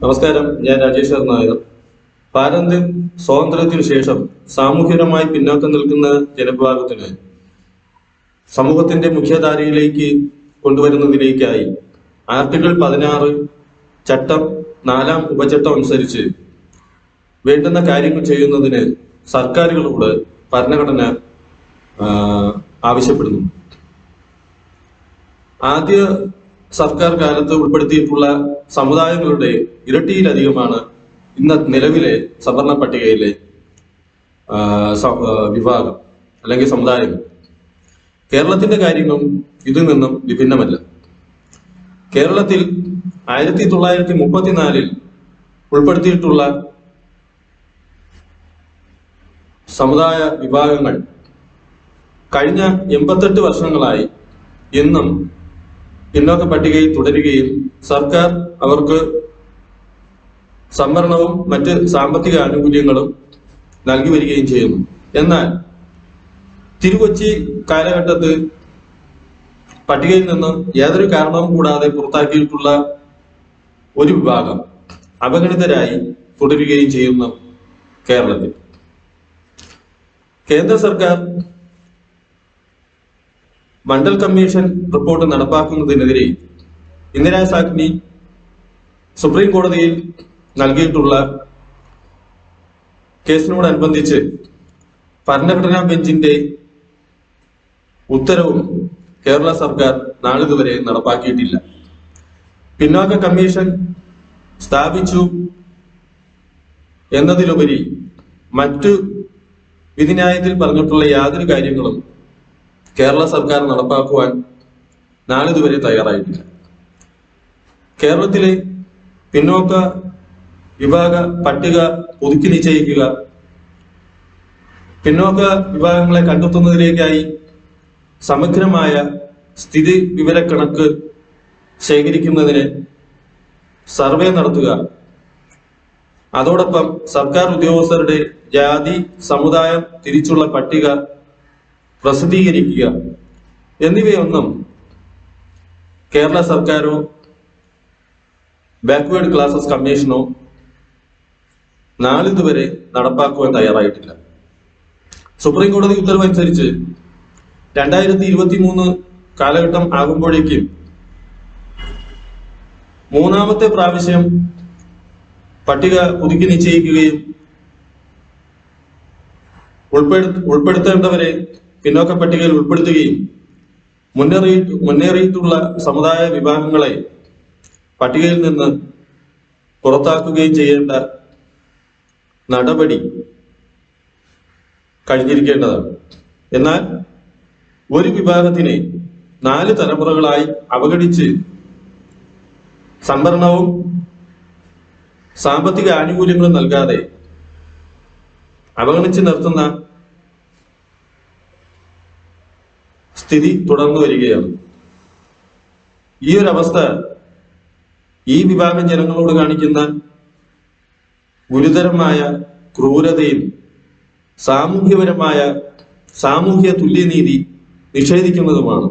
നമസ്കാരം ഞാൻ രാജേഷ് നായർ ഭാരത സ്വാതന്ത്ര്യത്തിനു ശേഷം സാമൂഹികമായി പിന്നോക്കം നിൽക്കുന്ന ജനവിഭാഗത്തിന് സമൂഹത്തിന്റെ മുഖ്യധാരയിലേക്ക് കൊണ്ടുവരുന്നതിലേക്കായി ആർട്ടിക്കിൾ പതിനാറ് ചട്ടം നാലാം ഉപചട്ടം അനുസരിച്ച് വേണ്ടുന്ന കാര്യങ്ങൾ ചെയ്യുന്നതിന് സർക്കാരുകളോട് ഭരണഘടന ആവശ്യപ്പെടുന്നു. ആദ്യ സർക്കാർ കാലത്ത് ഉൾപ്പെടുത്തിയിട്ടുള്ള സമുദായങ്ങളുടെ ഇരട്ടിയിലധികമാണ് ഇന്ന് നിലവിലെ സവർണ പട്ടികയിലെ വിഭാഗം അല്ലെങ്കിൽ സമുദായങ്ങൾ. കേരളത്തിന്റെ കാര്യങ്ങളും ഇതിൽ നിന്നും വിഭിന്നമല്ല. കേരളത്തിൽ ആയിരത്തി തൊള്ളായിരത്തി മുപ്പത്തിനാലിൽ ഉൾപ്പെടുത്തിയിട്ടുള്ള സമുദായ വിഭാഗങ്ങൾ കഴിഞ്ഞ എൺപത്തെട്ട് വർഷങ്ങളായി ഇന്നും പിന്നോക്ക പട്ടികയിൽ തുടരുകയും സർക്കാർ അവർക്ക് സംവരണവും മറ്റ് സാമ്പത്തിക ആനുകൂല്യങ്ങളും നൽകി വരികയും ചെയ്യുന്നു. എന്നാൽ തിരുകൊച്ചി കാലഘട്ടത്തിൽ പട്ടികയിൽ നിന്ന് യാതൊരു കാരണവും കൂടാതെ പുറത്താക്കിയിട്ടുള്ള ഒരു വിഭാഗം അവഗണിതരായി തുടരുകയും ചെയ്യുന്നു കേരളത്തിൽ. കേന്ദ്ര സർക്കാർ മണ്ഡൽ കമ്മീഷൻ റിപ്പോർട്ട് നടപ്പാക്കുന്നതിനെതിരെ ഇന്ദിരാ സാഗ്നി സുപ്രീം കോടതിയിൽ നൽകിയിട്ടുള്ള കേസിനോടനുബന്ധിച്ച് ഭരണഘടനാ ബെഞ്ചിന്റെ ഉത്തരവും കേരള സർക്കാർ നാളിതുവരെ നടപ്പാക്കിയിട്ടില്ല. പിന്നാക്ക കമ്മീഷൻ സ്ഥാപിച്ചു എന്നതിലുപരി മറ്റു വിധിന്യായത്തിൽ പറഞ്ഞിട്ടുള്ള യാതൊരു കാര്യങ്ങളും കേരള സർക്കാർ നടപ്പാക്കുവാൻ നാളിതുവരെ തയ്യാറായിട്ടില്ല. കേരളത്തിലെ പിന്നോക്ക വിഭാഗ പട്ടിക പുതുക്കി നിശ്ചയിക്കുക പിന്നോക്ക വിഭാഗങ്ങളെ കണ്ടെത്തുന്നതിലേക്കായി സമഗ്രമായ സ്ഥിതി വിവര കണക്ക് ശേഖരിക്കുന്നതിന് സർവേ നടത്തുക അതോടൊപ്പം സർക്കാർ ഉദ്യോഗസ്ഥരുടെ ജാതി സമുദായം തിരിച്ചുള്ള പട്ടിക പ്രസിദ്ധീകരിക്കുക. എന്നിവയൊന്നും കേരള സർക്കാരോ ബാക്ക്വേർഡ് ക്ലാസസ് കമ്മീഷനോ നാളിതുവരെ നടപ്പാക്കുവാൻ തയ്യാറായിട്ടില്ല. സുപ്രീം കോടതി ഉത്തരവനുസരിച്ച് രണ്ടായിരത്തി ഇരുപത്തി മൂന്ന് കാലഘട്ടം ആകുമ്പോഴേക്കും മൂന്നാമത്തെ പ്രാവശ്യം പട്ടിക പുതുക്കി നിശ്ചയിക്കുകയും ഉൾപ്പെടു ഉൾപ്പെടുത്തേണ്ടവരെ പിന്നോക്ക പട്ടികയിൽ ഉൾപ്പെടുത്തുകയും മുന്നേറി മുന്നേറിയിട്ടുള്ള സമുദായ വിഭാഗങ്ങളെ പട്ടികയിൽ നിന്ന് പുറത്താക്കുകയും ചെയ്യേണ്ട നടപടി കഴിഞ്ഞിരിക്കേണ്ടതാണ്. എന്നാൽ ഒരു വിഭാഗത്തിനെ നാല് തലമുറകളായി അവഗണിച്ച് സംവരണവും സാമ്പത്തിക ആനുകൂല്യങ്ങളും നൽകാതെ അവഗണിച്ച് നിർത്തുന്ന സ്ഥിതി തുടർന്നു വരികയാണ്. ഈ ഒരു അവസ്ഥ ഈ വിഭാഗം ജനങ്ങളോട് കാണിക്കുന്ന ഗുരുതരമായ ക്രൂരതയും സാമൂഹ്യപരമായ സാമൂഹ്യ തുല്യനീതി നിഷേധിക്കുന്നതുമാണ്.